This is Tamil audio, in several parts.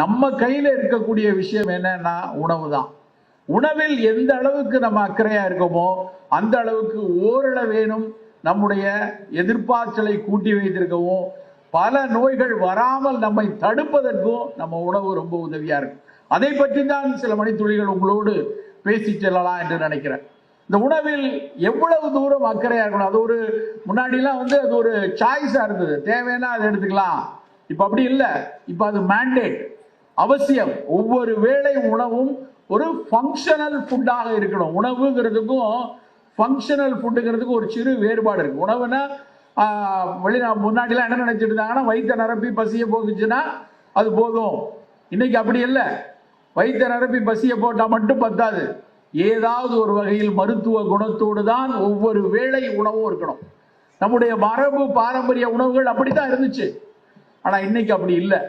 நம்ம கையில் இருக்கக்கூடிய விஷயம் என்னன்னா உணவு தான் உணவில் எந்த அளவுக்கு நம்ம அக்கறையா இருக்கோமோ அந்த அளவுக்கு ஓரளவேனும் நம்முடைய எதிர்பார்ச்சலை கூட்டி வைத்திருக்கவும் பல நோய்கள் வராமல் நம்மை தடுப்பதற்கும் நம்ம உணவு ரொம்ப உதவியா இருக்கும். அதை பற்றி தான் சில மணித்துளிகள் உங்களோடு பேசி செல்லலாம் என்று நினைக்கிறேன். இந்த உணவில் எவ்வளவு தூரம் அக்கறையா இருக்கணும்? அது ஒரு முன்னாடிலாம் வந்து அது ஒரு சாய்ஸா இருந்தது. தேவைன்னா அதை எடுத்துக்கலாம். இப்ப அப்படி இல்லை. இப்ப அது மேண்டேட் அவசியம். ஒவ்வொரு வேளை உணவும் ஒரு ஃபங்க்ஷனல் ஃபுட்டாக இருக்கணும். உணவுங்கிறதுக்கும் ஃபங்க்ஷனல் ஃபுட்டுங்கிறதுக்கும் ஒரு சிறு வேறுபாடு இருக்கு. உணவுனா வெளிநா முன்னாடிலாம் என்ன நினைச்சிட்டு இருந்தாங்கன்னா வயிற்ற நிரப்பி பசியை போக்குச்சுன்னா அது போதும். இன்னைக்கு அப்படி இல்லை. வயிற்ற நிரப்பி பசியை போட்டால் மட்டும் பத்தாது. ஏதாவது ஒரு வகையில் மருத்துவ குணத்தோடு தான் ஒவ்வொரு வேளை உணவும் இருக்கணும். நம்முடைய மரபு பாரம்பரிய உணவுகள் அப்படித்தான் இருந்துச்சு. ஆனால் இன்னைக்கு அப்படி இல்லை.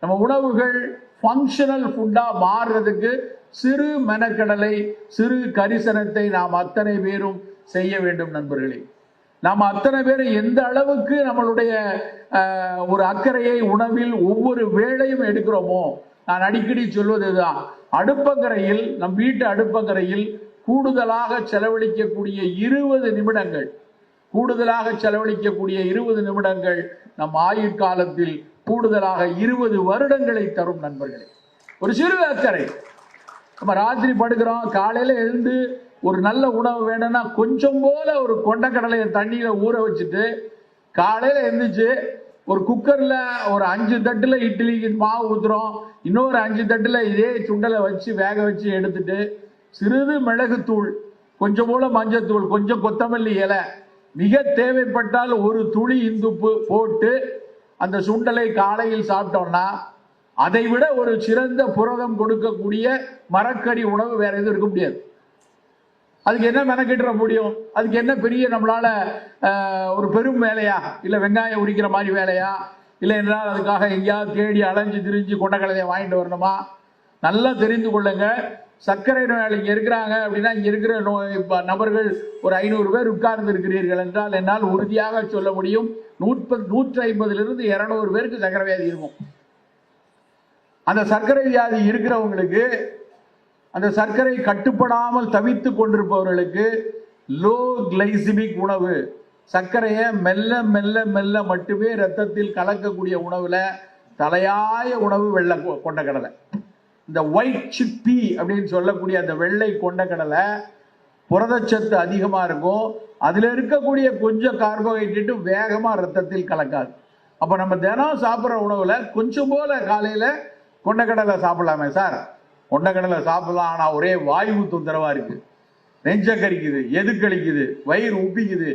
நம்ம உணவுகள் ஃபங்க்ஷனல் ஃபுட்டாக மாறுறதுக்கு சிறு மெனக்கடலை சிறு கரிசனத்தை நாம் அத்தனை பேரும் செய்ய வேண்டும் நண்பர்களே. நாம் அத்தனை பேரும் எந்த அளவுக்கு நம்மளுடைய ஒரு அக்கறையை உணவில் ஒவ்வொரு வேளையும் எடுக்கிறோமோ நான் அடிக்கடி சொல்வது இதுதான் அடுப்பங்கரையில் நம் வீட்டு அடுப்பங்கரையில் கூடுதலாக செலவழிக்கக்கூடிய இருபது நிமிடங்கள் கூடுதலாக செலவழிக்கக்கூடிய இருபது நிமிடங்கள் நம் ஆயுட்காலத்தில் கூடுதலாக இருபது வருடங்களை தரும் நண்பர்களே. ஒரு சிறு அக்கறை நம்ம ராத்திரி படுக்கிறோம் காலையில எழுந்து ஒரு நல்ல உணவு வேணும்னா கொஞ்சம் போல ஒரு கொண்டக்கடலையை தண்ணியில ஊற வச்சுட்டு காலையில எழுந்துச்சு ஒரு குக்கர்ல ஒரு அஞ்சு தட்டுல இட்லிக்கு மாவு ஊத்துறோம். இன்னொரு அஞ்சு தட்டுல இதே சுண்டலை வச்சு வேக வச்சு எடுத்துட்டு சிறிது மிளகுத்தூள் கொஞ்சம் போல மஞ்சத்தூள் கொஞ்சம் கொத்தமல்லி இலை மிக தேவைப்பட்டால் ஒரு துளி இந்துப்பு போட்டு அந்த சுண்டலை காலையில் சாப்பிட்டோம்னா அதை விட ஒரு சிறந்த புரதம் கொடுக்கக்கூடிய மரக்கறி உணவு வேற எதுவும் இருக்க முடியாது. அதுக்கு என்ன மெனக்கிட்டுற முடியும்? அதுக்கு என்ன பெரிய நம்மளால ஒரு பெரும் வேலையா? இல்ல வெங்காயம் உரிக்கிற மாதிரி வேலையா? இல்லை என்றால் அதுக்காக எங்கேயாவது தேடி அலைஞ்சு திரிஞ்சு கொண்டக்கடலையை வாங்கிட்டு வரணுமா? நல்லா தெரிந்து கொள்ளுங்கள். சர்க்கரை நோயாளி இங்கே இருக்கிறாங்க அப்படின்னா இங்கே இருக்கிற நோய் நபர்கள் ஒரு ஐநூறு பேர் உட்கார்ந்து இருக்கிறீர்கள் என்றால் என்னால் உறுதியாக சொல்ல முடியும். நூற்பது நூற்றி ஐம்பதுலேருந்து இரநூறு பேருக்கு சர்க்கரை வியாதி இருக்கும். அந்த சர்க்கரை வியாதி இருக்கிறவங்களுக்கு அந்த சர்க்கரை கட்டுப்படாமல் தவித்து கொண்டிருப்பவர்களுக்கு லோ கிளைசிமிக் உணவு சர்க்கரையை மெல்ல மெல்ல மெல்ல மட்டுமே ரத்தத்தில் கலக்கக்கூடிய உணவில் தலையாய உணவு வெள்ளை கொ- கடலை. இந்த ஒயிட் சிப்பி அப்படின்னு சொல்லக்கூடிய அந்த வெள்ளை கொண்டக்கடலை புரதச்சத்து அதிகமாக இருக்கும். அதில் இருக்கக்கூடிய கொஞ்சம் கார்போஹைட்ரேட்டும் வேகமாக ரத்தத்தில் கலக்காது. அப்போ நம்ம தினம் சாப்பிட்ற உணவில் கொஞ்சம் போல காலையில் கொண்டக்கடலை சாப்பிடலாமே சார். கொண்டக்கடலை சாப்பிடலாம் ஆனால் ஒரே வாயு தொந்தரவாக இருக்குது நெஞ்ச கறிக்குது எது கழிக்குது வயிறு உப்பிக்குது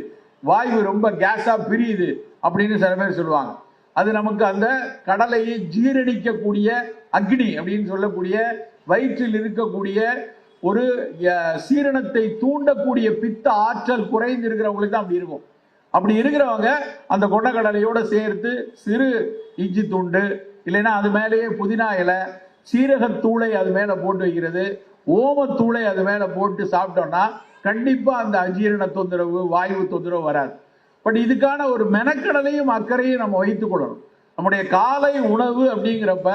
வாயு ரொம்ப கேஸாக பிரியுது அப்படின்னு சில பேர் சொல்லுவாங்க. அது நமக்கு அந்த கடலையை ஜீரணிக்கக்கூடிய அக்னி அப்படின்னு சொல்லக்கூடிய வயிற்றில் இருக்கக்கூடிய ஒரு சீரணத்தை தூண்டக்கூடிய பித்த ஆற்றல் குறைந்து இருக்கிறவங்களுக்கு தான் அப்படி இருக்கும். அப்படி இருக்கிறவங்க அந்த கொண்டக்கடலையோட சேர்த்து சிறு இஞ்சி துண்டு இல்லைன்னா அது மேலேயே புதினா இலை சீரகத்தூளை அது மேலே போட்டு வைக்கிறது ஓமத்தூளை அது மேலே போட்டு சாப்பிட்டோம்னா கண்டிப்பாக அந்த அஜீரண தொந்தரவு வாயு தொந்தரவு வராது. பட் இதுக்கான ஒரு மெனக்கடலையும் அக்கறையும் நம்ம வைத்துக் கொள்ளணும் நம்முடைய காலை உணவு அப்படிங்கிறப்ப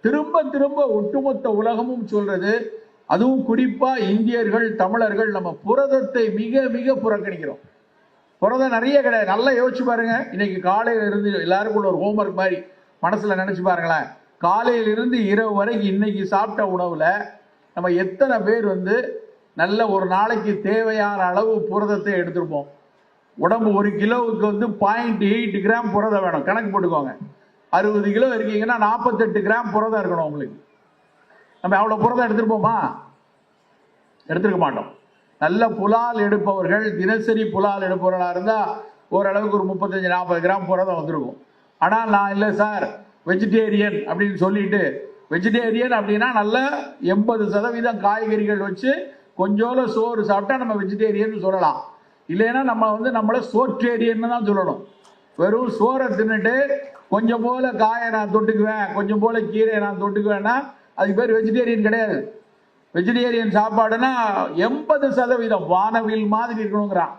திரும்ப திரும்ப ஒட்டுமொத்த உலகமும் சொல்றது அதுவும் குறிப்பா இந்தியர்கள் தமிழர்கள் நம்ம புரதத்தை மிக மிக புறக்கணிக்கிறோம். புரதம் நிறைய கிடையாது. நல்லா யோசிச்சு பாருங்க. இன்னைக்கு காலையில இருந்து எல்லாருக்குள்ள ஒரு ஹோம்ஒர்க் மாதிரி மனசுல நினைச்சு பாருங்களேன். காலையிலிருந்து இரவு வரைக்கும் இன்னைக்கு சாப்பிட்ட உணவுல நம்ம எத்தனை பேர் வந்து நல்ல ஒரு நாளைக்கு தேவையான அளவு புரதத்தை எடுத்திருப்போம். உடம்பு ஒரு கிலோவுக்கு வந்து பாயிண்ட் எயிட் கிராம் புரதம் வேணும். கணக்கு போட்டுக்கோங்க. அறுபது கிலோ இருக்கீங்கன்னா நாற்பத்தெட்டு கிராம் புரதம் இருக்கணும் உங்களுக்கு. நம்ம அவ்வளோ புரதம் எடுத்துருப்போமா? எடுத்துருக்க மாட்டோம். நல்ல புலால் எடுப்பவர்கள் தினசரி புலால் எடுப்பவர்களாக இருந்தால் ஓரளவுக்கு ஒரு முப்பத்தஞ்சு நாற்பது கிராம் புரதம் வந்திருக்கும். ஆனால் நான் இல்லை சார். வெஜிடேரியன் அப்படின்னு சொல்லிட்டு வெஜிடேரியன் அப்படின்னா நல்ல எண்பது சதவீதம் காய்கறிகள் வச்சு கொஞ்சோல சோறு சாப்பிட்டா நம்ம வெஜிடேரியன் சொல்லலாம். இல்லைன்னா நம்ம வந்து நம்மளை சோற்றேரியன் தான் சொல்லணும். வெறும் சோறை தின்னுட்டு கொஞ்சம் போல காயை நான் தொட்டுக்குவேன் கொஞ்சம் போல கீரையை நான் தொட்டுக்குவேன்னா அதுக்கு பேர் வெஜிடேரியன் கிடையாது. வெஜிடேரியன் சாப்பாடுனா எண்பது சதவீதம் வானவில் மாதிரி இருக்கணுங்கிறான்.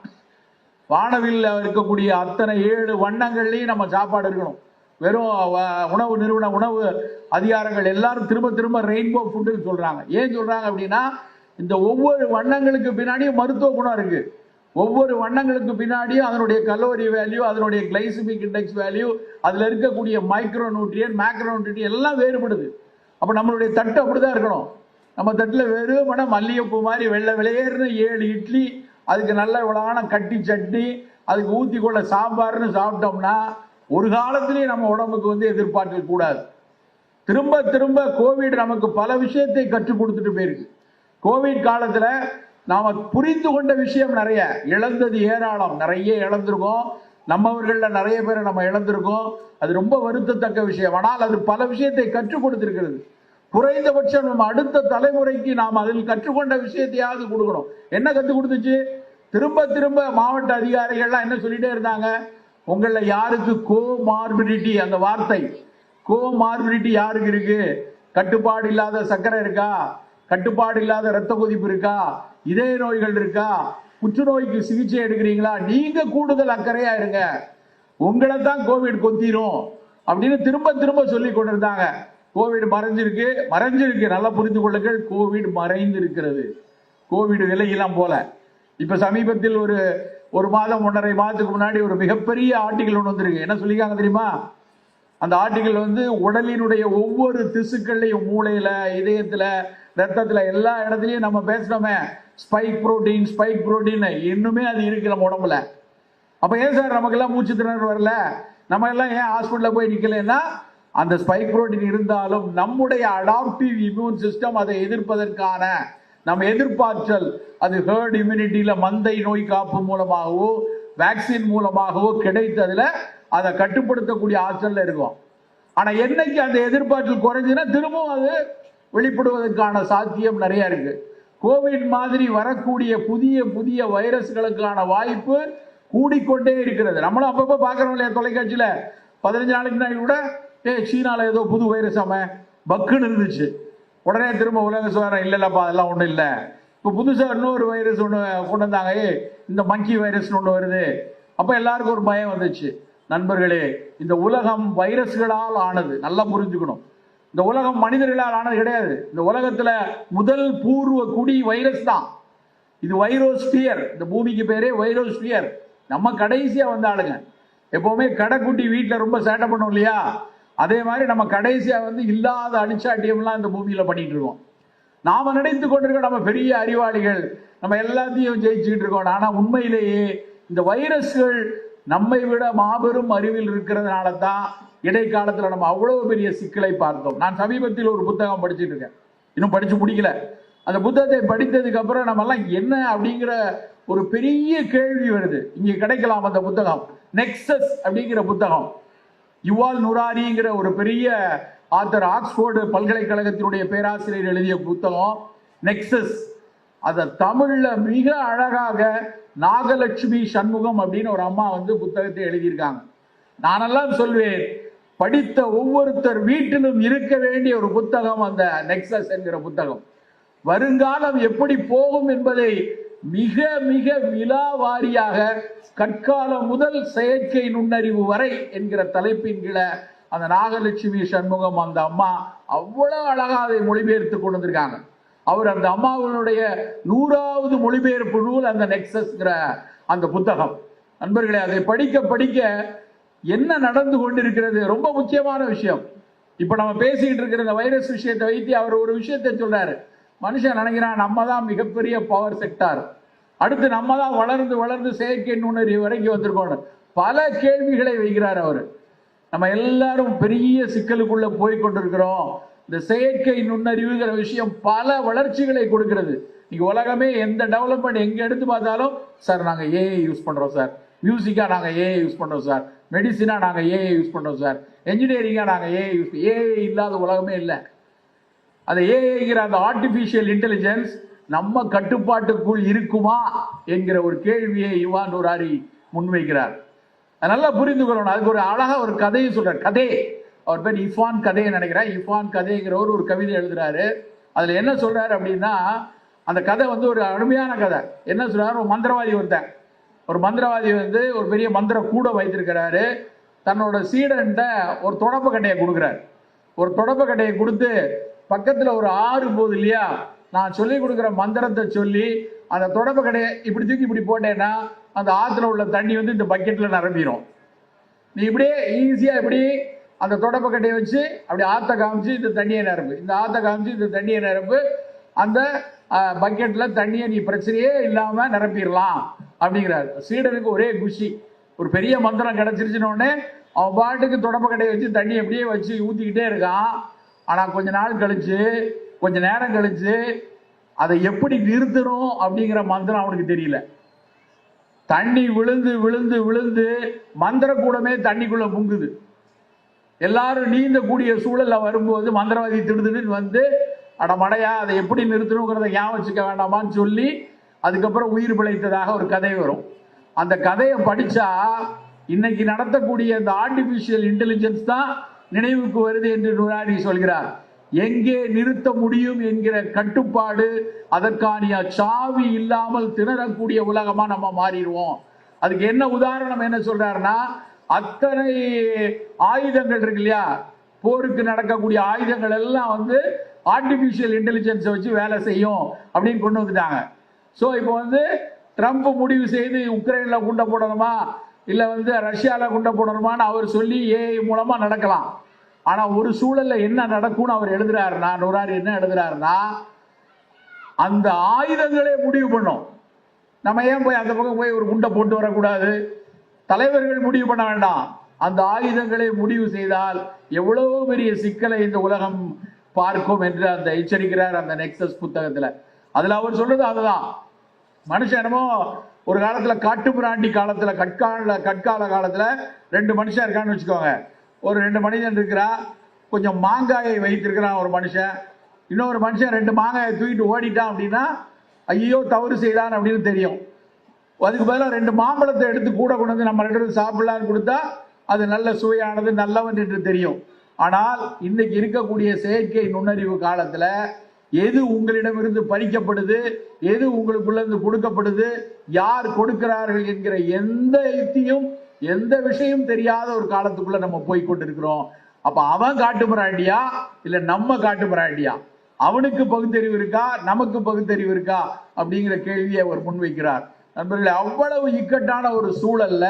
வானவில் இருக்கக்கூடிய அத்தனை ஏழு வண்ணங்கள்லையும் நம்ம சாப்பாடு இருக்கணும். வெறும் உணவு நிறுவன உணவு அதிகாரங்கள் எல்லாரும் திரும்ப திரும்ப ரெயின்போ ஃபுட்டுன்னு சொல்றாங்க. ஏன் சொல்றாங்க அப்படின்னா இந்த ஒவ்வொரு வண்ணங்களுக்கு பின்னாடியும் மருத்துவ குணம் இருக்கு. ஒவ்வொரு வண்ணங்களுக்கு பின்னாடியும் அதனுடைய கலோரி வேல்யூ அதனுடைய கிளைசிமிக் இண்டெக்ஸ் வேல்யூ அதில் இருக்கக்கூடிய மைக்ரோ நியூட்ரியன் மேக்ரோ நியூட்ரியன் எல்லாம் வேறுபடுது. அப்போ நம்மளுடைய தட்டு அப்படிதான் இருக்கணும். நம்ம தட்டுல வெறுமன மல்லிகைப்பூ மாதிரி வெள்ளை வெளியேறுன ஏழு இட்லி அதுக்கு நல்ல விளான கட்டி சட்னி அதுக்கு ஊற்றி கொள்ள சாம்பார்னு சாப்பிட்டோம்னா ஒரு காலத்திலேயே நம்ம உடம்புக்கு வந்து எதிர்பார்க்க கூடாது. திரும்ப திரும்ப கோவிட் நமக்கு பல விஷயத்தை கற்றுக் கொடுத்துட்டு போயிருக்கு. கோவிட் காலத்தில் நாம புரிந்து கொண்ட விஷயம் நிறைய. இழந்தது ஏராளம். நிறைய இழந்திருக்கோம். நம்மவர்களில் நிறைய பேரை நம்ம இழந்திருக்கோம். அது ரொம்ப வருத்தத்தக்க விஷயம். ஆனால் அது பல விஷயத்தை கற்றுக் கொடுத்திருக்கிறது. குறைந்தபட்சம் நம்ம அடுத்த தலைமுறைக்கு நாம் அதில் கற்றுக்கொண்ட விஷயத்தையாவது கொடுக்கணும். என்ன கற்றுக் கொடுத்துச்சு? திரும்ப திரும்ப மாவட்ட அதிகாரிகள்லாம் என்ன சொல்லிட்டே இருந்தாங்க? உங்களில் யாருக்கு கோ மார்பிலிட்டி அந்த வார்த்தை கோ மார்பிலிட்டி யாருக்கு இருக்கு? கட்டுப்பாடு இல்லாத சர்க்கரை இருக்கா? கட்டுப்பாடு இல்லாத ரத்த கொதிப்பு இருக்கா? இதய நோய்கள் இருக்கா? புற்றுநோய்க்கு சிகிச்சை எடுக்கிறீங்களா? நீங்க கூடுதல் அக்கறையா இருங்க. உங்களை தான் கோவிட் கொத்திரும் அப்படின்னு திரும்ப திரும்ப சொல்லி கொண்டிருந்தாங்க. கோவிட் மறைஞ்சிருக்கு. மறைஞ்சிருக்கு. நல்லா புரிந்து கொள்ளுங்கள். கோவிட் மறைந்து இருக்கிறது கோவிட் விலையெல்லாம் போல. இப்ப சமீபத்தில் ஒரு ஒரு மாதம் ஒன்றரை மாதத்துக்கு முன்னாடி ஒரு மிகப்பெரிய ஆர்டிகல் ஒன்று வந்திருக்கு. என்ன சொல்லிக்காங்க தெரியுமா? அந்த ஆர்டிகல் வந்து உடலினுடைய ஒவ்வொரு திசுக்கள்லையும் மூளையில இதயத்துல ரத்தத்துல எல்லா இடத்துலயும் நம்ம பேசினோமே ஸ்பைக் புரோட்டீன் ஸ்பைக் ப்ரோட்டீன் இன்னுமே அது இருக்கு நம்ம உடம்புல. அப்ப ஏன் சார் நமக்கெல்லாம் மூச்சு திணறல் வரல? நம்ம எல்லாம் ஏன் ஹாஸ்பிட்டலில் போய் நிக்கலைன்னா அந்த ஸ்பைக் புரோட்டீன் இருந்தாலும் நம்முடைய அடாப்டிவ் இம்யூன் சிஸ்டம் அதை எதிர்ப்பதற்கான நம்ம எதிர்பார்த்தல் அது ஹேர்ட் இம்யூனிட்டியில மந்தை நோய் காப்பு மூலமாகவோ வேக்சின் மூலமாகவோ கிடைத்ததுல அதை கட்டுப்படுத்தக்கூடிய ஆற்றலில் இருக்கும். ஆனா என்னைக்கு அந்த எதிர்பார்த்தல் குறைஞ்சுன்னா திரும்பவும் அது வெளிப்படுவதற்கான சாத்தியம் நிறைய இருக்கு. கோவிட் மாதிரி வரக்கூடிய புதிய புதிய வைரஸ்களுக்கான வாய்ப்பு கூடிக்கொண்டே இருக்கிறது. நம்மளும் அப்பப்போ பார்க்குறோம் இல்லையா தொலைக்காட்சியில? பதினஞ்சு நாளைக்கு முன்னாடி கூட ஏ சீனால ஏதோ புது வைரஸ் ஆம. பக்குன்னு இருந்துச்சு. உடனே திரும்ப உலக சுகாரம் இல்லை இல்லப்பா அதெல்லாம் ஒண்ணும் இல்லை. இப்போ புதுசாக இன்னொரு வைரஸ் ஒண்ணு கொண்டு வந்தாங்க. ஏய் இந்த மங்கி வைரஸ்னு ஒண்ணு வருது. அப்ப எல்லாருக்கும் ஒரு பயம் வந்துச்சு. நண்பர்களே இந்த உலகம் வைரஸ்களால் ஆனது. நல்லா புரிஞ்சுக்கணும். இந்த உலகம் மனிதர்களால் ஆனது கிடையாது. இந்த உலகத்துல முதல் பூர்வ குடி வைரஸ் தான். இது வைரோஸ்பியர். இந்த பூமிக்கு பேரே வைரோஸ்பியர். நம்ம கடைசியா வந்த ஆளுங்க. எப்பவுமே கடைக்குட்டி வீட்டில் ரொம்ப சேட்டை பண்ணும் இல்லையா? அதே மாதிரி நம்ம கடைசியா வந்து இல்லாத அடிச்சாட்டியம்லாம் இந்த பூமியில பண்ணிட்டு இருக்கோம். நாம நினைத்து கொண்டிருக்கோம் நம்ம பெரிய அறிவாளிகள் நம்ம எல்லாத்தையும் ஜெயிச்சுக்கிட்டு இருக்கோம். ஆனா உண்மையிலேயே இந்த வைரஸ்கள் நம்மை விட மாபெரும் அறிவில் இருக்கிறதுனால தான் இடைக்காலத்தில் நம்ம அவ்வளவு பெரிய சிக்கலை பார்த்தோம். நான் சமீபத்தில் ஒரு புத்தகம் படிச்சுட்டு இருக்கேன். இன்னும் படிச்சு முடிக்கல. அந்த புத்தகத்தை படித்ததுக்கு அப்புறம் நம்மெல்லாம் என்ன அப்படிங்கிற ஒரு பெரிய கேள்வி வருது. இங்கே கிடைக்கலாம் அந்த புத்தகம். நெக்ஸஸ் அப்படிங்கிற புத்தகம். யுவால் நுராரிங்கிற ஒரு பெரிய ஆத்தர் ஆக்ஸ்போர்டு பல்கலைக்கழகத்தினுடைய பேராசிரியர் எழுதிய புத்தகம் நெக்ஸஸ் அதை தமிழ்ல மிக அழகாக நாகலட்சுமி சண்முகம் அப்படின்னு ஒரு அம்மா வந்து புத்தகத்தை எழுதியிருக்காங்க. நானெல்லாம் சொல்வேன் படித்த ஒவ்வொருத்தர் வீட்டிலும் இருக்க வேண்டிய ஒரு புத்தகம் அந்த நெக்ஸஸ் என்கிற புத்தகம். வருங்காலம் எப்படி போகும் என்பதை மிக மிக விலாவாரியாக கற்காலம் முதல் செயற்கை நுண்ணறிவு வரை என்கிற தலைப்பின் கீழே அந்த நாகலட்சுமி சண்முகம் அந்த அம்மா அவ்வளவு அழகா அதை மொழிபெயர்த்து கொண்டு வந்திருக்காங்க. அவர் அந்த அம்மாவினுடைய நூறாவது மொழிபெயர்ப்பு நூல் அந்த நெக்ஸஸ்ங்கிற அந்த புத்தகம். நண்பர்களே அதை படிக்க படிக்க என்ன நடந்து கொண்டிருக்கிறது ரொம்ப முக்கியமான விஷயம். இப்ப நம்ம பேசிக்கிட்டு இருக்கிற இந்த வைரஸ் விஷயத்தை வைத்து அவர் ஒரு விஷயத்தை சொல்றாரு. மனுஷன் நினைக்கிறான் நம்ம தான் மிகப்பெரிய பவர் செக்டார் அடுத்து நம்ம தான் வளர்ந்து வளர்ந்து செயற்கை நுண்ணறிவு வரைக்கும் வந்திருக்கோம் பல கேள்விகளை வைக்கிறார் அவர். நம்ம எல்லாரும் பெரிய சிக்கலுக்குள்ள போய் கொண்டிருக்கிறோம். இந்த செயற்கை நுண்ணறிவுங்கிற விஷயம் பல வளர்ச்சிகளை கொடுக்கிறது. நீங்க உலகமே எந்த டெவலப்மெண்ட் எங்க எடுத்து பார்த்தாலும் சார் நாங்க ஏஐ யூஸ் பண்றோம் சார். மியூசிக்காக நாங்கள் ஏஐ யூஸ் பண்ணுறோம் சார் மெடிசினாக நாங்கள் ஏஐ யூஸ் பண்ணுறோம் சார் என்ஜினியரிங்காக நாங்கள் ஏஐ யூஸ் ஏஐ இல்லாத உலகமே இல்லை. அந்த ஏஐங்கிற அந்த ஆர்டிஃபிஷியல் இன்டெலிஜென்ஸ் நம்ம கட்டுப்பாட்டுக்குள் இருக்குமா என்கிற ஒரு கேள்வியை யுவான் நூராரி முன்வைக்கிறார். நல்லா புரிந்து கொள்ளணும். அதுக்கு ஒரு அழகா ஒரு கதையை சொல்றார். கதை. அவர் பேர் இஃபான் கதையை நினைக்கிறேன். இஃபான் கதைங்கிறவர் ஒரு கவிதை எழுதுறாரு. அதுல என்ன சொல்றாரு அப்படின்னா அந்த கதை வந்து ஒரு அருமையான கதை. என்ன சொல்றாரு? ஒரு மந்திரவாதி ஒருத்தன். ஒரு மந்திரவாதி வந்து ஒரு பெரிய மந்திர கூட வைத்திருக்கிறாரு. தன்னோட சீடன்ட்ட ஒரு தொடப்பு கட்டையை கொடுக்குறாரு. ஒரு தொடப்பு கட்டையை கொடுத்து பக்கத்துல ஒரு ஆறு போகுது இல்லையா? நான் சொல்லி கொடுக்குற மந்திரத்தை சொல்லி அந்த தொடப்பு கடையை இப்படி தூக்கி இப்படி போட்டேன்னா அந்த ஆற்றுல உள்ள தண்ணி வந்து இந்த பக்கெட்டில் நிரம்பிடும் நீ இப்படியே ஈஸியாக இப்படி அந்த தொடப்பு கட்டையை வச்சு அப்படி ஆற்ற காமிச்சு இந்த தண்ணியை நிரம்பு. இந்த ஆற்ற காமிச்சு இந்த தண்ணியை நிரம்பு. அந்த பக்கெட்டில் தண்ணியை நீ பிரச்சனையே இல்லாமல் நிரப்பிடலாம் அப்படிங்கிறார். சீடனுக்கு ஒரே குஷி. ஒரு பெரிய மந்திரம் கிடச்சிருச்சுனோடனே அவன் பாட்டுக்கு தொடப்ப கடையை வச்சு தண்ணி அப்படியே வச்சு ஊற்றிக்கிட்டே இருக்கான். ஆனால் கொஞ்ச நாள் கழிச்சு கொஞ்ச நேரம் கழிச்சு அதை எப்படி நிறுத்தணும் அப்படிங்கிற மந்திரம் அவனுக்கு தெரியல. தண்ணி விழுந்து விழுந்து விழுந்து மந்திர கூடமே தண்ணிக்குள்ள முங்குது. எல்லாரும் நீந்தக்கூடிய சூழலில் வரும்போது மந்திரவாதி திடுதுன்னு வந்து அடமடையா அதை எப்படி நிறுத்தணுங்கிறத ஞாபகம் வச்சுக்க வேண்டாமான்னு சொல்லி அதுக்கப்புறம் உயிர் பிழைத்ததாக ஒரு கதை வரும். அந்த கதையை படிச்சா இன்னைக்கு நடத்தக்கூடிய இந்த ஆர்டிபிஷியல் இன்டெலிஜென்ஸ் தான் நினைவுக்கு வருது என்று நுராரி சொல்கிறார். எங்கே நிறுத்த முடியும் என்கிற கட்டுப்பாடு அதற்கான சாவி இல்லாமல் திணறக்கூடிய உலகமா நம்ம மாறிடுவோம். அதுக்கு என்ன உதாரணம் என்ன சொல்றாருன்னா அத்தனை ஆயுதங்கள் இருக்கு இல்லையா? போருக்கு நடக்கக்கூடிய ஆயுதங்கள் எல்லாம் வந்து ஆர்டிபிஷியல் இன்டெலிஜென்ஸை வச்சு வேலை செய்யும் அப்படின்னு கொண்டு வந்துட்டாங்க. ஸோ இப்போ வந்து ட்ரம்ப் முடிவு செய்து உக்ரைனில் குண்டை போடணுமா? இல்லை வந்து ரஷ்யாவில் குண்டை போடணுமான்னு அவர் சொல்லி ஏஐ மூலமாக நடக்கலாம். ஆனால் ஒரு சூழலில் என்ன நடக்கும்னு அவர் எழுதுறாருன்னா நூறார் என்ன எழுதுறாருன்னா அந்த ஆயுதங்களே முடிவு பண்ணும். நம்ம ஏன் போய் அந்த பக்கம் போய் ஒரு குண்டை போட்டு வரக்கூடாது? தலைவர்கள் முடிவு பண்ண வேண்டாம். அந்த ஆயுதங்களை முடிவு செய்தால் எவ்வளவு பெரிய சிக்கலை இந்த உலகம் பார்க்கும் என்று அந்த எச்சரிக்கிறார் அந்த நெக்ஸஸ் புத்தகத்துல. அதுல அவர் சொல்றது அதுதான். மனுஷன் என்னமோ ஒரு காலத்துல காட்டுமிராண்டி காலத்துல கட்கால கட்கால காலத்துல ரெண்டு மனுஷன் இருக்கான்னு வச்சுக்கோங்க. ஒரு ரெண்டு மனிதன் இருக்கிறா கொஞ்சம் மாங்காயை வைத்திருக்கிறான் ஒரு மனுஷன். இன்னொரு மனுஷன் ரெண்டு மாங்காயை தூக்கிட்டு ஓடிட்டான் அப்படின்னா ஐயோ தவறு செய்தான் அப்படின்னு தெரியும். அதுக்கு பதிலாக ரெண்டு மாம்பழத்தை எடுத்து கூட கொண்டு வந்து நம்ம ரெண்டு சாப்பிடலான்னு கொடுத்தா அது நல்ல சுவையானது நல்லவன் என்று தெரியும். ஆனால் இன்னைக்கு இருக்கக்கூடிய செயற்கை நுண்ணறிவு காலத்துல எது உங்களிடமிருந்து பறிக்கப்படுது எது உங்களுக்குள்ள இருந்து கொடுக்கப்படுது யார் கொடுக்கிறார்கள் என்கிற எந்த யுக்தியும் எந்த விஷயம் தெரியாத ஒரு காலத்துக்குள்ள நம்ம போய் கொண்டிருக்கிறோம். அப்ப அவன் காட்டுமிராண்டியா இல்ல நம்ம காட்டுமிராண்டியா? அவனுக்கு பகுத்தறிவு இருக்கா நமக்கு பகுத்தறிவு இருக்கா? அப்படிங்கிற கேள்வியை அவர் முன்வைக்கிறார். நண்பர்களே அவ்வளவு இக்கட்டான ஒரு சூழல்ல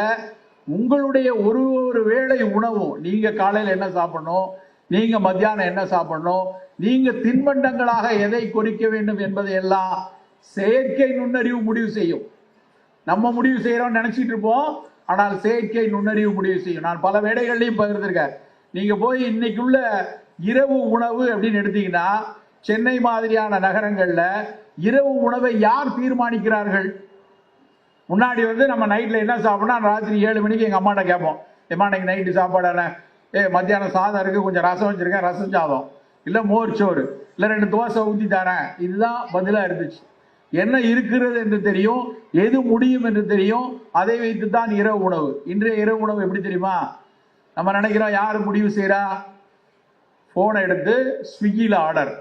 உங்களுடைய ஒரு ஒரு வேளை உணவும் நீங்க காலையில என்ன சாப்பிடணும் நீங்க மத்தியானம் என்ன சாப்பிடணும் நீங்க தின்பண்டங்களாக எதை குறிக்க வேண்டும் என்பதை எல்லாம் செயற்கை நுண்ணறிவு முடிவு செய்யும். நம்ம முடிவு செய்யறோம் நினைச்சிட்டு இருப்போம் ஆனால் செயற்கை நுண்ணறிவு முடிவு செய்யும். நான் பல வேடைகள்லையும் பகிர்ந்திருக்கேன். நீங்க போய் இன்னைக்குள்ள இரவு உணவு அப்படின்னு எடுத்தீங்கன்னா சென்னை மாதிரியான நகரங்கள்ல இரவு உணவை யார் தீர்மானிக்கிறார்கள்? முன்னாடி வந்து நம்ம நைட்டில் என்ன சாப்பிட்னா ராத்திரி ஏழு மணிக்கு எங்கள் அம்மாட்ட கேட்போம். எம்மா இன்னைக்கு நைட்டு சாப்பாடான ஏ மத்தியானம் சாதம் இருக்கு கொஞ்சம் ரசம் வச்சுருக்கேன் ரசம் சாதம். இல்லை மோர் சோறு. இல்லை ரெண்டு தோசை ஊற்றி தரேன். இதுதான் பதிலாக இருந்துச்சு. என்ன இருக்கிறது என்று தெரியும் எது முடியும் என்று தெரியும் அதை வைத்து தான் இரவு உணவு. இன்றைய இரவு உணவு எப்படி தெரியுமா? நம்ம நினைக்கிறோம் யார் முடிவு செய்கிறா ஃபோனை எடுத்து ஸ்விக்கியில் ஆர்டர்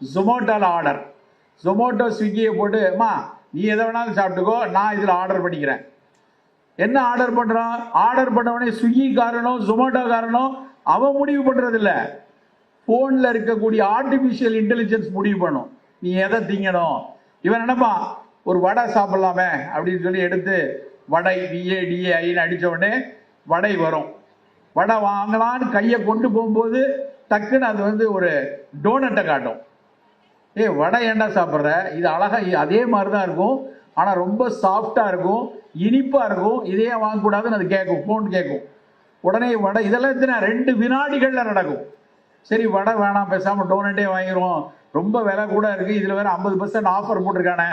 ஜொமோட்டோவில் ஆர்டர் ஜொமோட்டோ ஸ்விக்கியை போட்டு அம்மா நீ எதை வேணாலும் சாப்பிட்டுக்கோ நான் இதில் ஆர்டர் பண்ணிக்கிறேன். என்ன ஆர்டர் பண்ணுறான் ஆர்டர் பண்ணவனே ஸ்விக்கி காரனோ ஜொமேட்டோ காரனோ அவன் முடிவு பண்ணுறதில்ல ஃபோனில் இருக்கக்கூடிய ஆர்டிஃபிஷியல் இன்டெலிஜென்ஸ் முடிவு பண்ணும். நீ எதை திங்கணும்? இவன் என்னப்பா? ஒரு வடை சாப்பிட்லாமே அப்படின்னு சொல்லி எடுத்து வடை டிஏ டிஏ ஐன்னு உடனே வடை வரும். வடை வாங்கலான்னு கையை கொண்டு போகும்போது டக்குன்னு அது வந்து ஒரு டோனட்டை காட்டும். ஏய் வடை ஏன்டா சாப்பிட்ற? இது அழகாக அதே மாதிரி தான் இருக்கும். ஆனால் ரொம்ப சாஃப்டாக இருக்கும். இனிப்பாக இருக்கும். இதே வாங்கக்கூடாதுன்னு அது கேட்கும் ஃபோன் கேட்கும். உடனே வடை இதெல்லாம் எத்தனை? ரெண்டு வினாடிகளில் நடக்கும். சரி வடை வேணாம் பேசாமல் டோனட்டே வாங்கிடுவோம் ரொம்ப விலை கூட இருக்குது இதில் வேற ஐம்பது பர்சன்ட் ஆஃபர் போட்டிருக்கானே.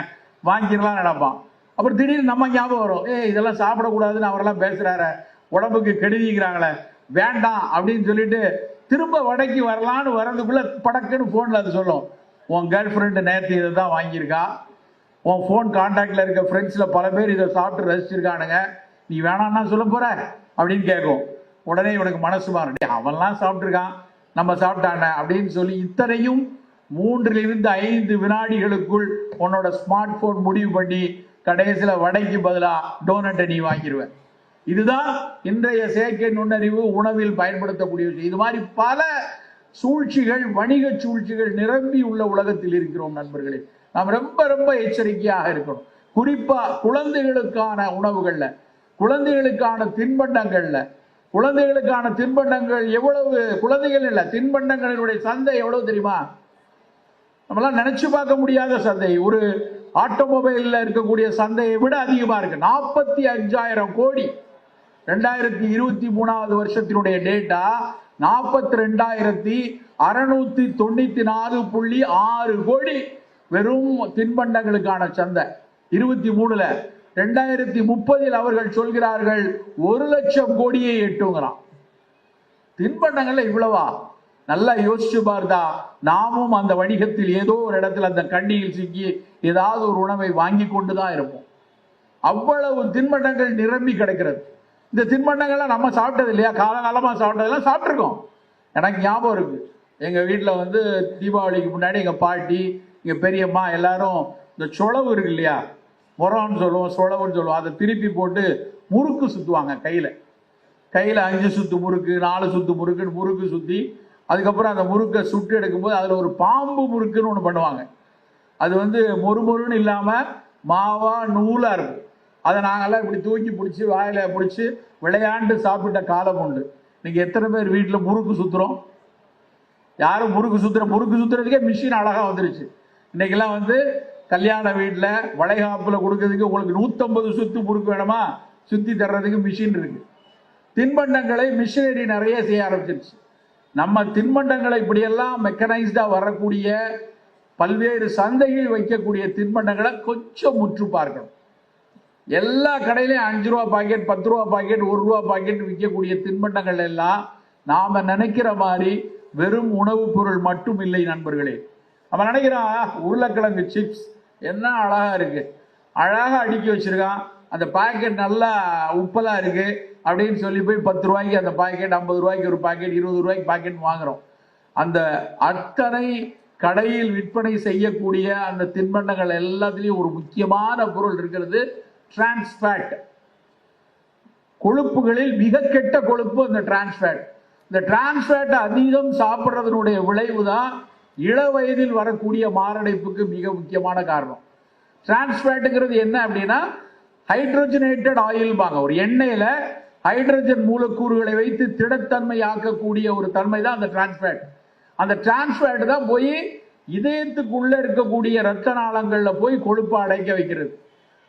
வாங்கிடலாம் நினைப்பான். அப்புறம் திடீர்னு நம்ம ஞாபகம் வரும். ஏய் இதெல்லாம் சாப்பிடக்கூடாதுன்னு அவரெல்லாம் பேசுகிறாரு உடம்புக்கு கெடுதிக்கிறாங்களே. வேண்டாம் அப்படின்னு சொல்லிட்டு திரும்ப வடைக்கு வரலான்னு வர்றதுக்குள்ளே படக்குன்னு ஃபோனில் அது சொல்லும். உன் கேர்ள் ஃப்ரெண்டு நேற்று இதை தான் வாங்கியிருக்கா? உன் ஃபோன் கான்டாக்ட்ல இருக்க ஃப்ரெண்ட்ஸில் பல பேர் இதை சாப்பிட்டு ரசிச்சிருக்கானுங்க. நீ வேணாம்னா சொல்ல போகிற அப்படின்னு கேட்கும். உடனே இவனுக்கு மனசு மாறும். அவன்லாம் சாப்பிட்ருக்கான் நம்ம சாப்பிட்டான? அப்படின்னு சொல்லி இத்தனையும் மூன்றிலிருந்து ஐந்து வினாடிகளுக்குள் உன்னோட ஸ்மார்ட் ஃபோன் முடிவு பண்ணி கடைசியில் வடைக்கு பதிலாக டோனட்டை நீ வாங்கிடுவேன் இதுதான் இன்றைய செயற்கை நுண்ணறிவு உணவில் பயன்படுத்தக்கூடிய விஷயம். இது மாதிரி பல சூழ்ச்சிகள் வணிக சூழ்ச்சிகள் நிரம்பி உள்ள உலகத்தில் இருக்கிறோம் நண்பர்களே. நாம் ரொம்ப ரொம்ப எச்சரிக்கையாக இருக்கணும். குறிப்பா குழந்தைகளுக்கான உணவுகள்ல குழந்தைகளுக்கான தின்பண்டங்கள்ல குழந்தைகளுக்கான தின்பண்டங்கள் எவ்வளவு குழந்தைகள் இல்ல தின்பண்டங்களினுடைய சந்தை எவ்வளவு தெரியுமா? நம்மளாம் நினைச்சு பார்க்க முடியாத சந்தை. ஒரு ஆட்டோமொபைல்ல இருக்கக்கூடிய சந்தையை விட அதிகமா இருக்கு. நாற்பத்தி அஞ்சாயிரம் கோடி. ரெண்டாயிரத்தி இருபத்தி மூணாவது வருஷத்தினுடைய டேட்டா நாற்பத்தி ரெண்டாயிரத்தி அறுநூத்தி தொண்ணூத்தி நாலு புள்ளி ஆறு கோடி வெறும் தின்பண்டங்களுக்கான சந்தை. இருபத்தி மூணுல ரெண்டாயிரத்தி முப்பதில் அவர்கள் சொல்கிறார்கள் ஒரு லட்சம் கோடியை எட்டுங்கிறான். தின்பண்டங்கள்ல இவ்வளவா? நல்லா யோசிச்சு பார்த்தா நாமும் அந்த வணிகத்தில் ஏதோ ஒரு இடத்துல அந்த கண்ணியில் சிக்கி ஏதாவது ஒரு உணவை வாங்கி கொண்டு தான் இருப்போம். அவ்வளவு தின்பண்டங்கள் நிரம்பி கிடக்கிறது. இந்த தின்பண்டங்கள்லாம் நம்ம சாப்பிட்டது இல்லையா காலகாலமாக சாப்பிட்டதெல்லாம் சாப்பிட்ருக்கோம் எனக்கு ஞாபகம் இருக்கு. எங்கள் வீட்டில் வந்து தீபாவளிக்கு முன்னாடி எங்கள் பாட்டி எங்கள் பெரியம்மா எல்லாரும் இந்த சொளவு இருக்கு இல்லையா? முறம்னு சொல்லுவோம் சொளவுன்னு சொல்லுவோம். அதை திருப்பி போட்டு முறுக்கு சுற்றுவாங்க கையில். கையில் அஞ்சு சுத்து முறுக்கு நாலு சுத்து முறுக்குன்னு முறுக்கு சுற்றி அதுக்கப்புறம் அந்த முறுக்கை சுட்டு எடுக்கும்போது அதில் ஒரு பாம்பு முறுக்குன்னு ஒன்று பண்ணுவாங்க. அது வந்து மொறுமொறுன்னு இல்லாமல் மாவா நூலாக இருக்கும். அதை நாங்கள்லாம் இப்படி தூக்கி பிடிச்சி வாயில பிடிச்சி விளையாண்டு சாப்பிட்ட காலம் உண்டு. இன்னைக்கு எத்தனை பேர் வீட்டில் முறுக்கு சுற்றுறோம் யாரும் முறுக்கு சுத்துற முறுக்கு சுத்துறதுக்கே மிஷின் அழகாக வந்துருச்சு. இன்னைக்கெல்லாம் வந்து கல்யாண வீட்டில் வளைகாப்பில் கொடுக்கறதுக்கு உங்களுக்கு நூற்றம்பது சுத்து முறுக்கு வேணுமா? சுற்றி தர்றதுக்கு மிஷின் இருக்கு. தின்பண்டங்களை மிஷினரி நிறைய செய்ய ஆரம்பிச்சிருச்சு. நம்ம தின்பண்டங்களை இப்படியெல்லாம் மெக்கனைஸ்டாக வரக்கூடிய பல்வேறு சந்தையில் வைக்கக்கூடிய தின்பண்டங்களை கொஞ்சம் முற்று பார்க்கணும் எல்லா கடையிலையும் அஞ்சு ரூபா பாக்கெட் பத்து ரூபா பாக்கெட் ஒரு ரூபா பாக்கெட் விற்கக்கூடிய தின்பண்டங்கள் எல்லாம் நாம நினைக்கிற மாதிரி வெறும் உணவுப் பொருள் மட்டும் இல்லை நண்பர்களே. நம்ம நினைக்கிறான் உருளைக்கிழங்கு சிப்ஸ் என்ன அழகா இருக்கு. அழகா அடுக்கி வச்சிருக்கான். அந்த பாக்கெட் நல்லா உப்பலா இருக்கு. அப்படின்னு சொல்லி போய் பத்து ரூபாய்க்கு அந்த பாக்கெட் ஐம்பது ரூபாய்க்கு ஒரு பாக்கெட் இருபது ரூபாய்க்கு பாக்கெட் வாங்குறோம். அந்த அத்தனை கடையில் விற்பனை செய்யக்கூடிய அந்த தின்பண்டங்கள் எல்லாத்துலேயும் ஒரு முக்கியமான பொருள் இருக்கிறது டிரான்ஸ்ஃபேட் கொழுப்புகளில் மிக கெட்ட கொழுப்பு அந்த டிரான்ஸ்ஃபேட் இந்த டிரான்ஸ்ஃபேட் அதிகம் சாப்பிட்றதுனுடைய விளைவு தான் இள வயதில் வரக்கூடிய மாரடைப்புக்கு மிக முக்கியமான காரணம். டிரான்ஸ்ஃபேட்டுங்கிறது என்ன அப்படின்னா ஹைட்ரஜனேட்டட் ஆயில்பாங்க ஒரு எண்ணெயில் ஹைட்ரஜன் மூலக்கூறுகளை வைத்து திடத்தன்மை ஆக்கக்கூடிய ஒரு தன்மை தான் அந்த டிரான்ஸ்ஃபேட் அந்த டிரான்ஸ்ஃபேட் தான் போய் இதயத்துக்குள்ள இருக்கக்கூடிய ரத்த நாளங்களில் போய் கொழுப்பை அடைக்க வைக்கிறது.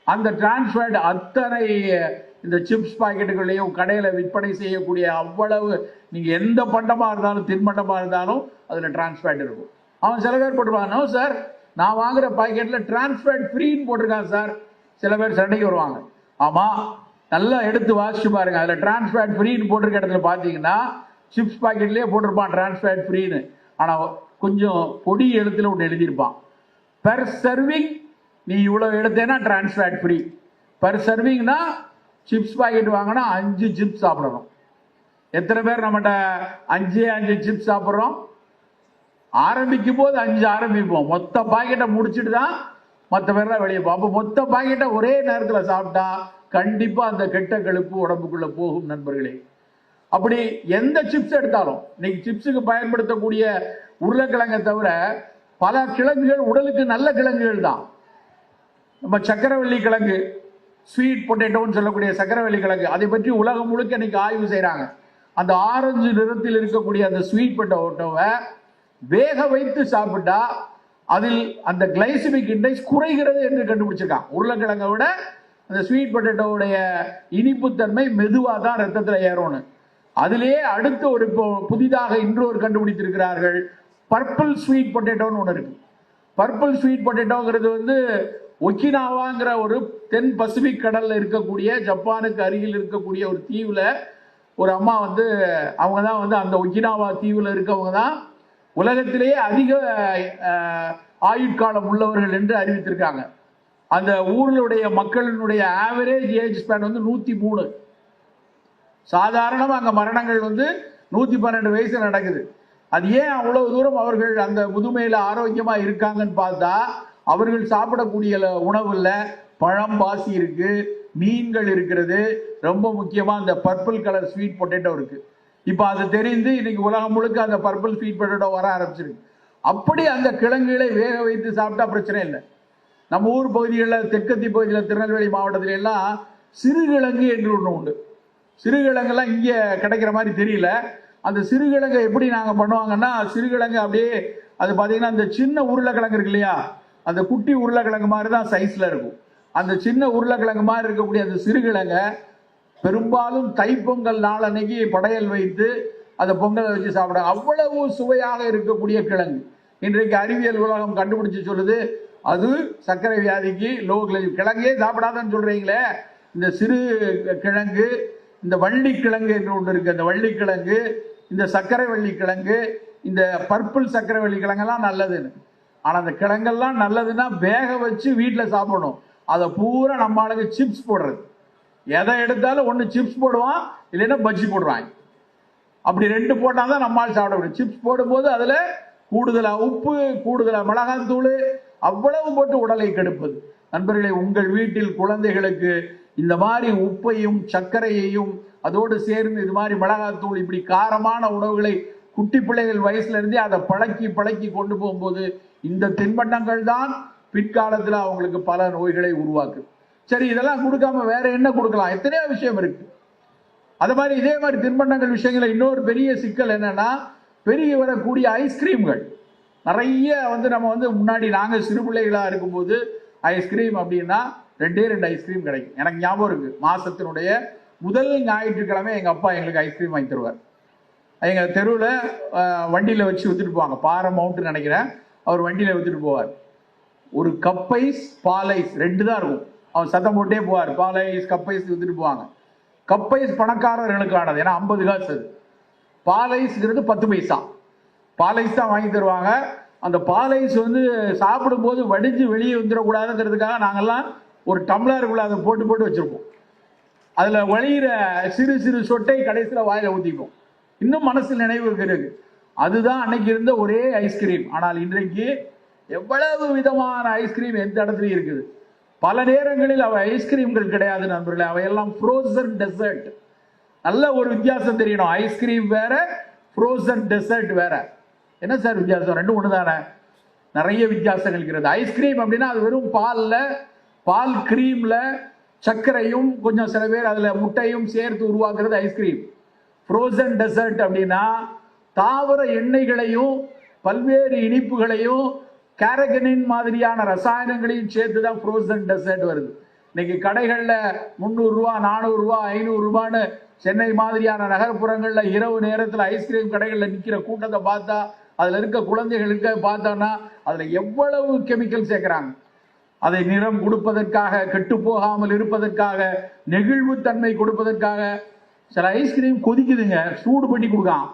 அந்த டிரான்ஸ்ஃபேட் அத்தனை இந்த சிப்ஸ் பாக்கெட்டுகளையும் கடையில் விற்பனை செய்யக்கூடிய அவ்வளவு நீங்கள் எந்த பண்டமாக இருந்தாலும் தின்பண்டமாக இருந்தாலும் அதில் டிரான்ஸ்ஃபேட் இருக்கும். அவன் சில பேர் போட்டுருவாங்க சார் நான் வாங்குற பாக்கெட்டில் டிரான்ஸ்ஃபேட் ஃப்ரீன்னு போட்டிருக்கான் சார் சில பேர் சண்டைக்கு வருவாங்க. ஆமாம் நல்லா எடுத்து வாசிச்சு பாருங்க. அதில் டிரான்ஸ்ஃபேட் ஃப்ரீன்னு போட்டிருக்க இடத்துல பார்த்தீங்கன்னா சிப்ஸ் பாக்கெட்லேயே போட்டிருப்பான் டிரான்ஸ்ஃபேட் ஃப்ரீன்னு ஆனால் கொஞ்சம் பொடி எழுத்துல ஒன்று எழுதியிருப்பான். பெர் சர்விங் நீ இவ்வளோ எடுத்தேன்னா டிரான்ஸ்ஃபேட் ஃப்ரீ பர் சர்விங்னா சிப்ஸ் பாக்கெட் வாங்கினா அஞ்சு சிப்ஸ் சாப்பிடணும். எத்தனை பேர் நம்மகிட்ட அஞ்சே அஞ்சு சிப்ஸ் சாப்பிட்றோம்? ஆரம்பிக்கும் போது அஞ்சு ஆரம்பிப்போம். மொத்த பாக்கெட்டை முடிச்சுட்டு தான் மற்ற பேர்லாம் வெளியே போவோம் அப்போ மொத்த பாக்கெட்டை ஒரே நேரத்தில் சாப்பிட்டா கண்டிப்பாக அந்த கெட்ட கழுப்பு உடம்புக்குள்ளே போகும் நண்பர்களே. அப்படி எந்த சிப்ஸ் எடுத்தாலும் இன்னைக்கு சிப்ஸுக்கு பயன்படுத்தக்கூடிய உருளைக்கிழங்கை தவிர பல கிழங்குகள் உடலுக்கு நல்ல கிழங்குகள் தான். நம்ம சக்கரவள்ளி கிழங்கு ஸ்வீட் பொட்டேட்டோன்னு சொல்லக்கூடிய சக்கரவள்ளி கிழங்கு அதை பற்றி உலகம் முழுக்க இன்னைக்கு ஆய்வு செய்கிறாங்க அந்த ஆரஞ்சு நிறத்தில் இருக்கக்கூடிய அந்த ஸ்வீட் பொட்டேட்டோவை வேக வைத்து சாப்பிட்டா அதில் அந்த கிளைசிமிக் இண்டெக்ஸ் குறைகிறது என்று கண்டுபிடிச்சிருக்கான் உருளைக்கிழங்கை விட அந்த ஸ்வீட் பொட்டேட்டோவுடைய இனிப்புத்தன்மை மெதுவாக தான் ரத்தத்தில் ஏறும்னு. அதிலேயே அடுத்து ஒரு இப்போ புதிதாக இன்றொரு கண்டுபிடித்திருக்கிறார்கள் பர்பிள் ஸ்வீட் பொட்டேட்டோன்னு ஒன்று இருக்கு. பர்பிள் ஸ்வீட் பொட்டேட்டோங்கிறது வந்து ஒக்கினாவாங்கிற ஒரு தென் பசிபிக் கடல்ல இருக்கக்கூடிய ஜப்பானுக்கு அருகில் இருக்கக்கூடிய ஒரு தீவுல ஒரு அம்மா வந்து அவங்க தான் வந்து அந்த ஒக்கினாவா தீவுல இருக்கவங்க தான் உலகத்திலேயே அதிக ஆயுட்காலம் உள்ளவர்கள் என்று அறிவித்திருக்காங்க. அந்த ஊர்களுடைய மக்களினுடைய ஆவரேஜ் ஏஜ் ஸ்பேன் வந்து நூத்தி மூணு சாதாரணமாக அங்கே மரணங்கள் வந்து நூத்தி பன்னெண்டு வயசு நடக்குது. அது ஏன் அவ்வளவு தூரம் அவர்கள் அந்த முதுமையில ஆரோக்கியமா இருக்காங்கன்னு பார்த்தா அவர்கள் சாப்பிடக்கூடிய உணவுல பழம் பாசி இருக்கு மீன்கள் இருக்கிறது ரொம்ப முக்கியமா அந்த பர்பிள் கலர் ஸ்வீட் பொட்டேட்டோ இருக்கு. இப்போ அது தெரிந்து இன்னைக்கு உலகம் முழுக்க அந்த பர்பிள் ஸ்வீட் பொட்டேட்டோ வர ஆரம்பிச்சிருக்கு. அப்படி அந்த கிழங்குகளை வேக வைத்து சாப்பிட்டா பிரச்சனை இல்லை. நம்ம ஊர் பகுதிகளில் தெற்கத்தி பகுதியில் திருநெல்வேலி மாவட்டத்துல எல்லாம் சிறுகிழங்கு என்று ஒன்று உண்டு. சிறுகிழங்கெல்லாம் இங்கே கிடைக்கிற மாதிரி தெரியல. அந்த சிறுகிழங்கை எப்படி நாங்கள் பண்ணுவாங்கன்னா சிறுகிழங்கு அப்படியே அது பார்த்தீங்கன்னா அந்த சின்ன உருளைக்கிழங்கு இருக்கு இல்லையா? அந்த குட்டி உருளைக்கிழங்கு மாதிரி தான் சைஸில் இருக்கும். அந்த சின்ன உருளைக்கிழங்கு மாதிரி இருக்கக்கூடிய அந்த சிறுகிழங்க பெரும்பாலும் தைப்பொங்கல் நாள் அன்னைக்கு படையல் வைத்து அந்த பொங்கலை வச்சு சாப்பிடுறாங்க அவ்வளவு சுவையாக இருக்கக்கூடிய கிழங்கு. இன்றைக்கு அறிவியல் உலகம் கண்டுபிடிச்சு சொல்லுது அது சர்க்கரை வியாதிக்கு லோ கிழங்கே சாப்பிடாதன்னு சொல்றீங்களே. இந்த சிறு கிழங்கு இந்த வள்ளி கிழங்கு என்று ஒன்று இருக்கு. அந்த வள்ளி கிழங்கு இந்த சர்க்கரை வள்ளி கிழங்கு இந்த பர்பிள் சர்க்கரை வள்ளி கிழங்கெல்லாம் நல்லதுன்னு. ஆனால் அந்த கிழங்கெல்லாம் நல்லதுன்னா வேக வச்சு வீட்டில் சாப்பிடணும். அதை பூரா நம்ம ஆளுங்க சிப்ஸ் போடுறது. எதை எடுத்தாலும் ஒன்று சிப்ஸ் போடுவான் இல்லைன்னா பஜ்ஜி போடுவாங்க அப்படி ரெண்டு போட்டால் தான் நம்மால் சாப்பிட முடியும். சிப்ஸ் போடும்போது அதில் கூடுதலாக உப்பு கூடுதலாக மிளகாத்தூள் அவ்வளவு போட்டு உடலை கெடுப்பது. நண்பர்களே உங்கள் வீட்டில் குழந்தைகளுக்கு இந்த மாதிரி உப்பையும் சர்க்கரையையும் அதோடு சேர்ந்து இது மாதிரி மிளகாத்தூள் இப்படி காரமான உணவுகளை குட்டி பிள்ளைகள் வயசுல இருந்தே அதை பழக்கி பழக்கி கொண்டு போகும்போது இந்த தின்பண்டங்கள் தான் பிற்காலத்தில் அவங்களுக்கு பல நோய்களை உருவாக்கு சரி இதெல்லாம் கொடுக்காம வேற என்ன கொடுக்கலாம்? எத்தனையோ விஷயம் இருக்கு. அது மாதிரி இதே மாதிரி தின்பண்டங்கள் விஷயங்கள இன்னொரு பெரிய சிக்கல் என்னன்னா பெரிய வரக்கூடிய ஐஸ்கிரீம்கள் நிறைய வந்து நம்ம வந்து முன்னாடி நாங்கள் சிறு பிள்ளைகளாக இருக்கும்போது ஐஸ்கிரீம் அப்படின்னா ரெண்டே ரெண்டு ஐஸ்கிரீம் கிடைக்கும். எனக்கு ஞாபகம் இருக்கு. மாசத்தினுடைய முதல் ஞாயிற்றுக்கிழமை எங்கள் அப்பா எங்களுக்கு ஐஸ்கிரீம் வாங்கி தருவார். எங்கள் தெருவில் வண்டியில் வச்சு வித்துட்டு போவாங்க. பாறை மவுண்ட்னு நினைக்கிறேன் அவர் வண்டியில் வித்துட்டு போவார். ஒரு கப்பைஸ் பாலைஸ் ரெண்டு தான் இருக்கும். அவர் சத்தம் போட்டே போவார். பாலைஸ் கப்பைஸ் வித்துட்டு போவாங்க. கப்பைஸ் பணக்காரர்களுக்கானது. ஏன்னா ஐம்பது காசு அது. பாலைஸ்ங்கிறது பத்து பைசா. பாலைஸ் தான் வாங்கி தருவாங்க. அந்த பாலைஸ் வந்து சாப்பிடும்போது வடிஞ்சு வெளியே வந்துடக்கூடாதுங்கிறதுக்காக நாங்கள்லாம் ஒரு டம்ளருக்குள்ள அதை போட்டு போட்டு வச்சுருப்போம். அதில் வழியிற சிறு சிறு சொட்டை கடைசியில் வாயில் ஊத்திப்போம். இன்னும் மனசில் நினைவு இருக்கிறது அதுதான் அன்னைக்கு இருந்த ஒரே ஐஸ்கிரீம் ஆனால் இன்றைக்கு எவ்வளவு விதமான ஐஸ்கிரீம் எந்த இடத்துலையும் இருக்குது? பல நேரங்களில் அவை ஐஸ்கிரீம்கள் கிடையாது நண்பர்களே. அவையெல்லாம் ஃப்ரோசன் டெசர்ட் நல்ல ஒரு வித்தியாசம் தெரியணும். ஐஸ்கிரீம் வேற ஃப்ரோசன் டெசர்ட் வேற. என்ன சார் வித்தியாசம்? ரெண்டும் ஒன்று தானே நிறைய வித்தியாசங்கள் இருக்கிறது. ஐஸ்கிரீம் அப்படின்னா அது வெறும் பாலில் பால் க்ரீமில் சர்க்கரையும் கொஞ்சம் சில பேர் அதில் முட்டையும் சேர்த்து உருவாக்குறது ஐஸ்கிரீம் ஃப்ரோசன் டெசர்ட் அப்படின்னா தாவர எண்ணெய்களையும் பல்வேறு இனிப்புகளையும் கேரகனின் மாதிரியான ரசாயனங்களையும் சேர்த்து தான் ஃப்ரோசன் டெசர்ட் வருது. இன்னைக்கு கடைகளில் முந்நூறுரூவா நானூறுரூவா ஐநூறுரூவான்னு சென்னை மாதிரியான நகர்ப்புறங்களில் இரவு நேரத்தில் ஐஸ்கிரீம் கடைகளில் நிற்கிற கூட்டத்தை பார்த்தா அதில் இருக்க குழந்தைகளுக்கு பார்த்தோன்னா அதில் எவ்வளவு கெமிக்கல் சேர்க்குறாங்க? அதை நிறம் கொடுப்பதற்காக கெட்டு போகாமல் இருப்பதற்காக நெகிழ்வுத்தன்மை கொடுப்பதற்காக சில ஐஸ்கிரீம் கொதிக்குதுங்க. சூடு பண்ணி கொடுக்கான்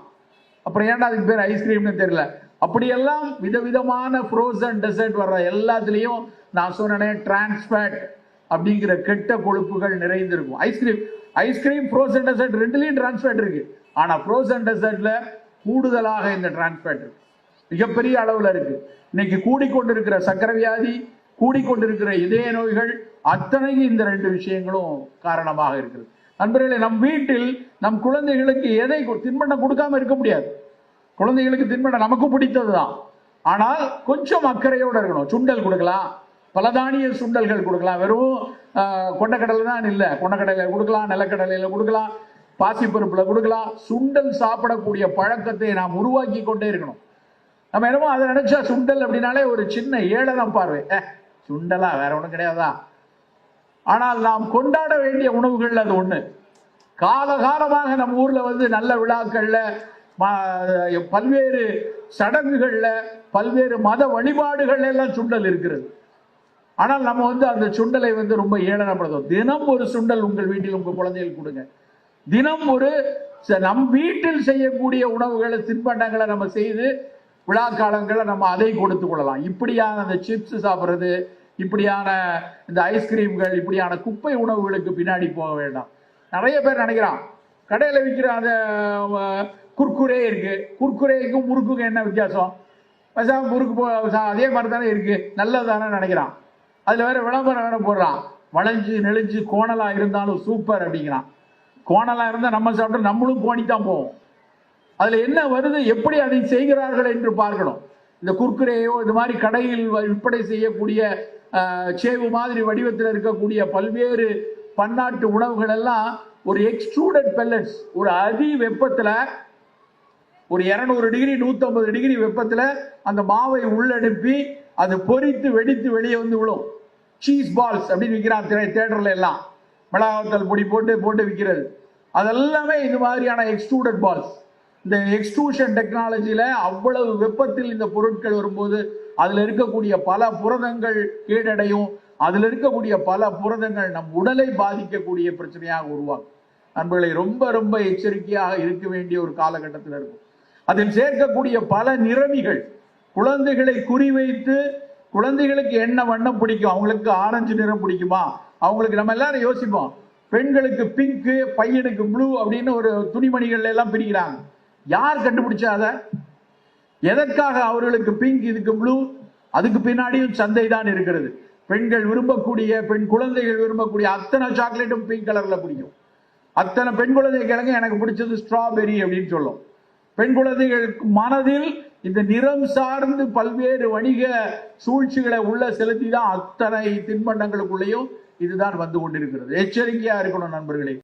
அப்புறம் ஏன்டா அதுக்கு பேர் ஐஸ்கிரீம்னு தெரியல. அப்படியெல்லாம் விதவிதமான ஃப்ரோசன் டெசர்ட் வர்ற எல்லாத்துலேயும் நான் சொன்னேன் டிரான்ஸ்பேட் அப்படிங்கிற கெட்ட கொழுப்புகள் நிறைந்திருக்கும். Ice cream ice cream frozen dessert ரெண்டுலேயும் டிரான்ஸ்பேட் இருக்கு. ஆனால் ஃப்ரோசன் டெசர்ட்ல கூடுதலாக இந்த டிரான்ஸ்பேட் இருக்கு. மிகப்பெரிய அளவில் இருக்கு. இன்னைக்கு கூடிக்கொண்டிருக்கிற சக்கரை வியாதி கூடிக்கொண்டிருக்கிற இதய நோய்கள் அத்தனையும் இந்த ரெண்டு விஷயங்களும் காரணமாக இருக்கிறது. நண்பர்களே நம் வீட்டில் நம் குழந்தைகளுக்கு எதை கொ- தின்பண்டம் கொடுக்காம இருக்க முடியாது. குழந்தைகளுக்கு தின்பண்டம் நமக்கு பிடித்தது தான் ஆனால் கொஞ்சம் அக்கறையோடு இருக்கணும். சுண்டல் கொடுக்கலாம். பலதானிய சுண்டல்கள் கொடுக்கலாம். வெறும் கொண்டக்கடலை தான் இல்லை. கொண்டக்கடலையில் கொடுக்கலாம் நிலக்கடலையில் கொடுக்கலாம் பாசிப்பருப்பில் கொடுக்கலாம். சுண்டல் சாப்பிடக்கூடிய பழக்கத்தை நாம் உருவாக்கி கொண்டே இருக்கணும். நம்ம என்னமோ அதை நினைச்சா சுண்டல் அப்படின்னாலே ஒரு சின்ன ஏளனம் பார்வை. ஏ சுண்டலா வேற ஒன்றும் கிடையாதா? ஆனால் நாம் கொண்டாட வேண்டிய உணவுகள் அது ஒன்று காலகாலமாக நம்ம ஊரில் வந்து நல்ல விழாக்களில் பல்வேறு சடங்குகளில் பல்வேறு மத வழிபாடுகள் எல்லாம் சுண்டல் இருக்கிறது. ஆனால் நம்ம வந்து அந்த சுண்டலை வந்து ரொம்ப ஏளனப்படுத்தும் தினம் ஒரு சுண்டல் உங்கள் வீட்டில் உங்கள் குழந்தைகளுக்கு கொடுங்க. தினம் ஒரு ச- நம் வீட்டில் செய்யக்கூடிய உணவுகளை தின்பண்டங்களை நம்ம செய்து விழா காலங்களில் நம்ம அதை கொடுத்து கொள்ளலாம். இப்படியான அந்த சிப்ஸ் சாப்பிட்றது இப்படியான இந்த ஐஸ்கிரீம்கள் இப்படியான குப்பை உணவுகளுக்கு பின்னாடி போக வேண்டாம். நிறைய பேர் நினைக்கிறான் கடையில் விற்கிற அந்த குர்குரே இருக்கு. குர்குரேக்கும் முறுக்குக்கும் என்ன வித்தியாசம்? பேசாம முறுக்கு போ அதே மாதிரி தானே இருக்கு. நல்லது தானே நினைக்கிறான். அதில் வேற விளம்பரம் வேற போடுறான். வளைஞ்சு நெளிஞ்சு கோணலாக இருந்தாலும் சூப்பர் அப்படிங்கிறான். கோணலாக இருந்தால் நம்ம சாப்பிட்டு நம்மளும் கோணித்தான் போவோம். அதில் என்ன வருது எப்படி அதை செய்கிறார்கள் என்று பார்க்கணும். இந்த குர்குரேயோ இது மாதிரி கடையில் வ- விற்பனை செய்யக்கூடிய சேவு மாதிரி வடிவத்தில் இருக்கக்கூடிய பல்வேறு பன்னாட்டு உணவுகள் எல்லாம் ஒரு எக்ஸ்ட்ரூடட் பெல்லட்ஸ் ஒரு அதி வெப்பத்தில் ஒரு இரநூறு டிகிரி 150 டிகிரி வெப்பத்தில் அந்த மாவை உள்ளனுப்பி அது பொரித்து வெடித்து வெளியே வந்து விழும். சீஸ் பால்ஸ் அப்படின்னு விற்கிறான் தேட்டர்ல எல்லாம். மிளகாத்தல் பொடி போட்டு போட்டு விற்கிறது. அதெல்லாமே இது மாதிரியான எக்ஸ்ட்ரூடட் பால்ஸ் இந்த எக்ஸ்ட்ரூஷன் டெக்னாலஜியில் அவ்வளவு வெப்பத்தில் இந்த பொருட்கள் வரும்போது அதில் இருக்கக்கூடிய பல புரதங்கள் கீழடையும் அதில் இருக்கக்கூடிய பல புரதங்கள் நம் உடலை பாதிக்கக்கூடிய பிரச்சனையாக உருவாகும் நண்பர்களை ரொம்ப ரொம்ப எச்சரிக்கையாக இருக்க வேண்டிய ஒரு காலகட்டத்தில் இருக்கும். அதில் சேர்க்கக்கூடிய பல நிறமிகள் குழந்தைகளை குறிவைத்து குழந்தைகளுக்கு என்ன வண்ணம் பிடிக்கும் அவங்களுக்கு ஆரஞ்சு நிறம் பிடிக்குமா? அவங்களுக்கு நம்ம எல்லாரும் யோசிப்போம். பெண்களுக்கு பிங்க்கு பையனுக்கு ப்ளூ அப்படின்னு ஒரு துணிமணிகள் எல்லாம் பிரிக்கிறாங்க. யார் கண்டுபிடிச்சா அதை? எதற்காக அவர்களுக்கு பிங்க் இதுக்கு ப்ளூ அதுக்கு பின்னாடியும் சந்தை தான் இருக்கிறது. பெண்கள் விரும்பக்கூடிய பெண் குழந்தைகள் விரும்பக்கூடிய அத்தனை சாக்லேட்டும் பிங்க் கலர்ல பிடிக்கும். அத்தனை பெண் குழந்தைகளுக்கு எனக்கு பிடிச்சது ஸ்ட்ராபெரி அப்படின்னு சொல்லும். பெண் குழந்தைகளுக்கு மனதில் இந்த நிறம் சார்ந்து பல்வேறு வணிக சூழ்ச்சிகளை உள்ள செலுத்தி தான் அத்தனை தின்பண்டங்களுக்குள்ளேயும் இதுதான் வந்து கொண்டிருக்கிறது. எச்சரிக்கையா இருக்கணும் நண்பர்களே.